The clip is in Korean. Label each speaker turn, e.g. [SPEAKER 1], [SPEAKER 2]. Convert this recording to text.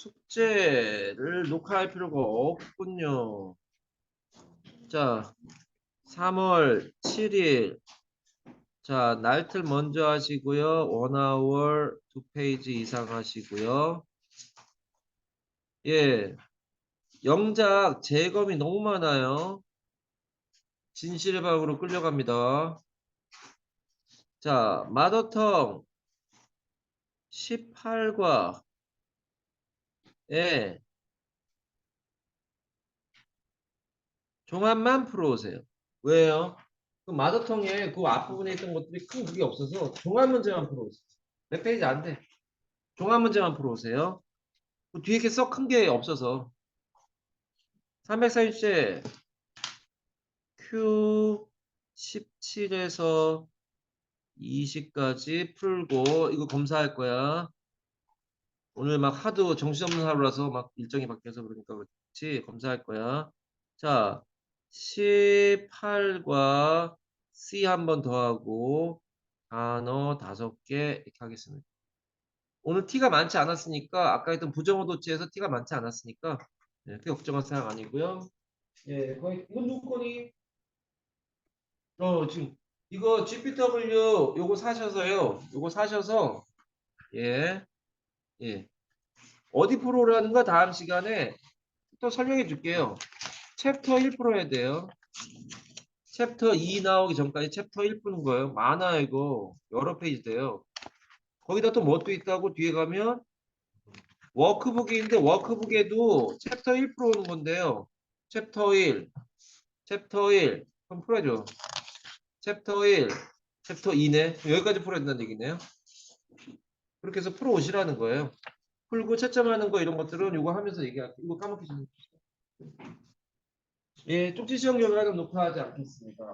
[SPEAKER 1] 숙제를 녹화할 필요가 없군요. 자, 3월 7일. 자, 날틀 먼저 하시고요. 원아워 두 페이지 이상 하시고요. 예. 영작 재검이 너무 많아요. 진실의 방으로 끌려갑니다. 자, 마더텅 18과 예. 종합만 풀어오세요. 왜요? 그 마더텅에 그 앞부분에 있던 것들이 큰 그게 없어서 종합 문제만 풀어오세요. 몇 페이지 안 돼. 종합 문제만 풀어오세요. 그 뒤에 이렇게 썩 큰 게 없어서. 340제 Q 17에서 20까지 풀고 이거 검사할 거야. 오늘 막 하도 정신없는 하루라서 막 일정이 바뀌어서 그러니까 그렇지 검사할 거야. 자, 18과 C 한 번 더 하고 단어 다섯 개 이렇게 하겠습니다. 오늘 T가 많지 않았으니까 아까 했던 부정어 도치에서 T가 많지 않았으니까 네, 크게 걱정할 생각 아니고요. 예, 거의 누구 거니? 어, 지금 이거 GPW 요거 사셔서요. 요거 사셔서 예. 예. 어디 프로라는 거 다음 시간에 또 설명해 줄게요. 챕터 1 풀어야 돼요. 챕터 2 나오기 전까지 챕터 1 푸는 거예요. 많아요, 이거. 여러 페이지 돼요. 거기다 또뭐또 있다고 뒤에 가면 워크북이 있는데 워크북에도 챕터 1 풀어오는 건데요. 챕터 1, 챕터 1, 그럼 풀어줘. 챕터 1, 챕터 2네. 여기까지 풀어야 된다는 얘기네요. 그렇게 해서 풀어 오시라는 거예요. 풀고 채점하는 거 이런 것들은 이거 하면서 얘기할게요. 이거 까먹기 전에. 예, 쪽지 시험 결과는 녹화하지 않겠습니다.